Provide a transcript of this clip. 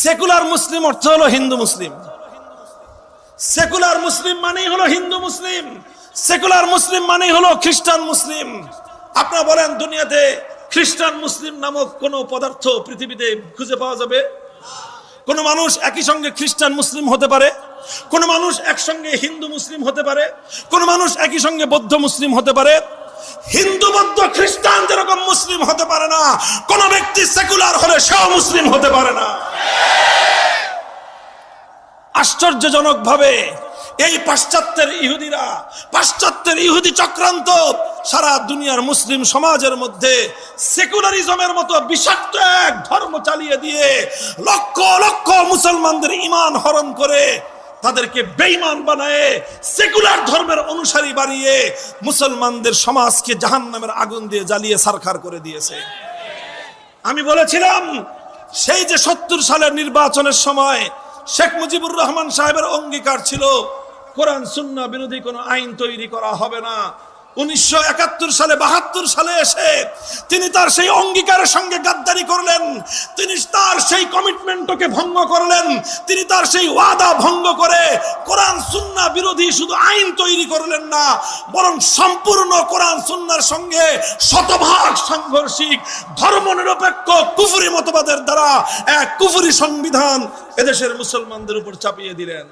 Secular মুসলিম অর্থ হলো হিন্দু মুসলিম। Secular মুসলিম মানেই হলো হিন্দু মুসলিম। সেকুলার মুসলিম মানেই হলো খ্রিস্টান মুসলিম। আপনারা বলেন, দুনিয়াতে খ্রিস্টান মুসলিম নামক কোন পদার্থ পৃথিবীতে খুঁজে পাওয়া যাবে? কোন মানুষ একই সঙ্গে খ্রিস্টান মুসলিম হতে পারে? কোন মানুষ একসঙ্গে হিন্দু মুসলিম হতে পারে? কোন মানুষ একই সঙ্গে বৌদ্ধ মুসলিম হতে পারে? হিন্দু, বৌদ্ধ, খ্রিস্টান যেরকম মুসলিম হতে পারে না, কোন ব্যক্তি সেকুলার হলে সেও মুসলিম হতে পারে না। আশ্চর্যজনক ভাবে এই পাশ্চাত্যের ইহুদিরা, পাশ্চাত্যের ইহুদি চক্রান্ত সারা দুনিয়ার মুসলিম সমাজের মধ্যে সেকুলারিজমের মতো বিষাক্ত এক ধর্ম চালিয়ে দিয়ে লক্ষ লক্ষ মুসলমানদের ইমান হরণ করে তাদেরকে বেঈমান বানায় সেকুলার ধর্মের অনুসারী বানিয়ে মুসলমানদের সমাজকে জাহান্নামের আগুন দিয়ে জ্বালিয়ে সারখার করে দিয়েছে। আমি বলেছিলাম, সেই যে সত্তর সালের নির্বাচনের সময় শেখ মুজিবুর রহমান সাহেবের অঙ্গীকার ছিল, কোরআন সুন্না বিরোধী কোনো আইন তৈরি করা হবে না। উনিশশো একাত্তর সালে, বাহাত্তর সালে এসে তিনি তার সেই অঙ্গীকারের সঙ্গে গাদ্দারি করলেন। তিনি তার সেই কমিটমেন্টকে ভঙ্গ করলেন। তিনি তার সেই ওয়াদা ভঙ্গ করে কোরআন, সুন্না বিরোধী শুধু আইন তৈরি করলেন না, বরং সম্পূর্ণ কোরআন, সুন্নার সঙ্গে শতভাগ সাংঘর্ষিক, ধর্মনিরপেক্ষ, কুফুরি মতবাদের দ্বারা এক কুফুরি সংবিধান এদেশের মুসলমানদের উপর চাপিয়ে দিলেন।